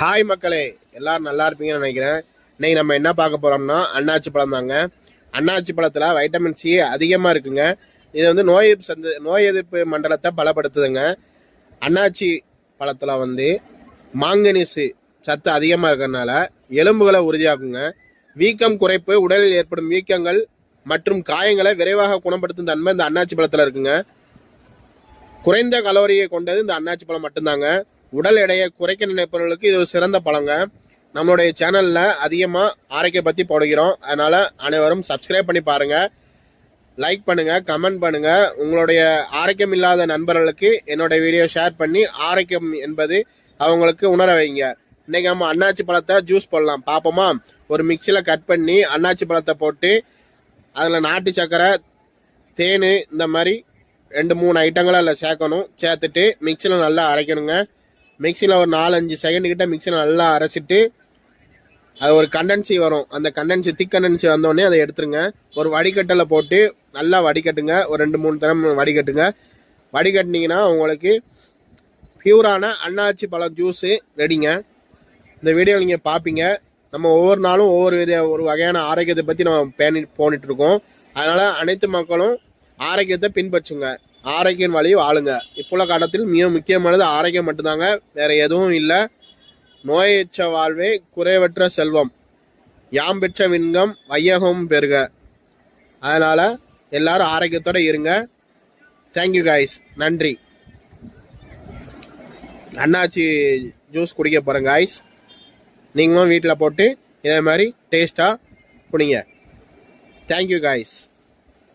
Hi மக்களே. எல்லாரும் நல்லா இருப்பீங்கன்னு நினைக்கிறேன். இன்னைக்கு நம்ம என்ன பார்க்க போறோம்னா அன்னாச்சி பழம் தாங்க. அன்னாச்சி பழத்துல வைட்டமின் சி அதிகமா இருக்குங்க. இது வந்து நோய் எதிர்ப்பு சந்த நோய் எதிர்ப்பு மண்டலத்தை பலப்படுத்துதுங்க. அன்னாச்சி பழத்துல வந்து மாங்கனீசு சத்து அதிகமா இருக்கிறதுனால எலும்புகளை உறுதியாக்குங்க. வீக்கம் குறைப்பு உடலில் ஏற்படும் வீக்கங்கள் மற்றும் காயங்களை விரைவாக குணப்படுத்தும் தன்மை இந்த அன்னாச்சி பழத்துல இருக்குங்க. குறைந்த கலோரியை கொண்டது இந்த அன்னாச்சி பழம் மட்டும்தாங்க. உடல் எடையை குறைக்க நினைப்பவர்களுக்கு இது ஒரு சிறந்த பழங்க நம்மளுடைய சேனலில் அதிகமாக ஆரோக்கிய பற்றி போடுகிறோம். அதனால் அனைவரும் சப்ஸ்கிரைப் பண்ணி பாருங்கள் லைக் பண்ணுங்கள் கமெண்ட் பண்ணுங்கள் உங்களுடைய ஆரோக்கியம் இல்லாத நண்பர்களுக்கு என்னோட வீடியோ ஷேர் பண்ணி ஆரோக்கியம் என்பது அவங்களுக்கு உணர வைங்க. இன்றைக்கி நம்ம அன்னாச்சி பழத்தை ஜூஸ் போடலாம். பார்ப்போமா ஒரு மிக்சியில் கட் பண்ணி அன்னாச்சி பழத்தை போட்டு அதில் நாட்டு சக்கரை தேன் இந்த மாதிரி ரெண்டு மூணு ஐட்டங்களை அதில் சேர்க்கணும். சேர்த்துட்டு மிக்சியில் நல்லா அரைக்கணுங்க. மிக்சியில் ஒரு நாலஞ்சு செகண்ட் கிட்ட மிக்சியில் நல்லா அரைச்சிட்டு அது ஒரு கண்டன்சி வரும். அந்த கண்டன்சி திக் கண்டன்சி வந்தோடனே அதை எடுத்துருங்க. ஒரு வடிகட்டில் போட்டு நல்லா வடிகட்டுங்க. ஒரு ரெண்டு மூணு தரம் வடிகட்டுங்க. வடிகட்டினீங்கன்னா உங்களுக்கு பியூரான அன்னாச்சி பழம் ஜூஸு ரெடிங்க இந்த வீடியோ நீங்கள் பார்ப்பீங்க நம்ம ஒவ்வொரு நாளும் ஒவ்வொரு வித ஒரு வகையான ஆரோக்கியத்தை பற்றி நம்ம பேணி போனிட்டு இருக்கோம் அதனால் அனைத்து மக்களும் ஆரோக்கியத்தை பின்பற்றுங்க. ஆரோக்கியம் வழி வாழுங்க. இப்போள்ள காலத்தில் மிக முக்கியமானது ஆரோக்கியம் மட்டும்தாங்க. வேற எதுவும் இல்லை. நோயற்ற வாழ்வே குறைவற்ற செல்வம். யாம் பெற்ற விண்கம் வையகம் பெறுக. அதனால் எல்லாரும் ஆரோக்கியத்தோட இருங்க. தேங்க்யூ காய்ஸ் நன்றி. அண்ணாச்சி ஜூஸ் குடிக்க போகிறேன் காய்ஸ் நீங்களும் வீட்டில் போட்டு இதே மாதிரி டேஸ்ட்டாக குடிங்க. Thank you guys